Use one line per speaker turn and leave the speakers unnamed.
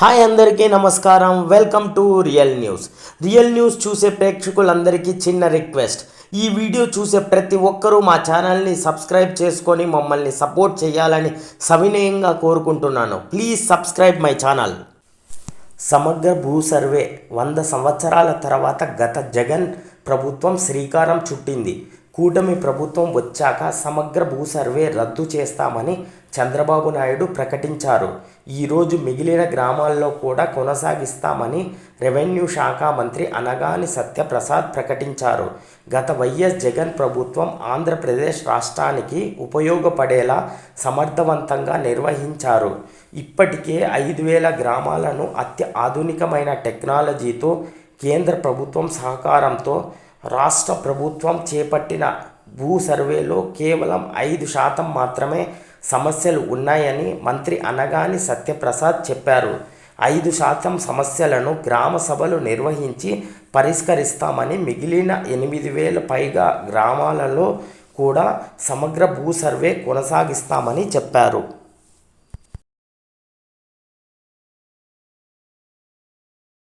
Hi అందరికీ నమస్కారం. Welcome to real news real news చూసే ప్రేక్షకులందరికీ చిన్న రిక్వెస్ట్. ఈ వీడియో చూసే ప్రతి ఒక్కరూ మా ఛానల్ని సబ్స్క్రైబ్ చేసుకొని మమ్మల్ని సపోర్ట్ చేయాలని సవినయంగా కోరుకుంటున్నాను. ప్లీజ్ సబ్స్క్రైబ్ మై ఛానల్ సమగ్ర భూ సర్వే వంద సంవత్సరాల తర్వాత గత జగన్ ప్రభుత్వం శ్రీకారం చుట్టింది. కూటమి ప్రభుత్వం వచ్చాక సమగ్ర భూ సర్వే రద్దు చేస్తామని చంద్రబాబు నాయుడు ప్రకటించారు. ఈరోజు మిగిలిన గ్రామాల్లో కూడా కొనసాగిస్తామని రెవెన్యూ శాఖ మంత్రి అనగాని సత్యప్రసాద్ ప్రకటించారు. గత వైఎస్ జగన్ ప్రభుత్వం ఆంధ్రప్రదేశ్ రాష్ట్రానికి ఉపయోగపడేలా సమర్థవంతంగా నిర్వహించారు. ఇప్పటికే ఐదు వేల గ్రామాలను అత్య ఆధునికమైన టెక్నాలజీతో కేంద్ర ప్రభుత్వం సహకారంతో రాష్ట్ర ప్రభుత్వం చేపట్టిన భూ సర్వేలో కేవలం ఐదు శాతం మాత్రమే సమస్యలు ఉన్నాయని మంత్రి అనగాని సత్యప్రసాద్ చెప్పారు. ఐదు శాతం సమస్యలను గ్రామ సభలు నిర్వహించి పరిష్కరిస్తామని మిగిలిన ఎనిమిది వేల పైగా గ్రామాలలో కూడా సమగ్ర భూ సర్వే కొనసాగిస్తామని చెప్పారు.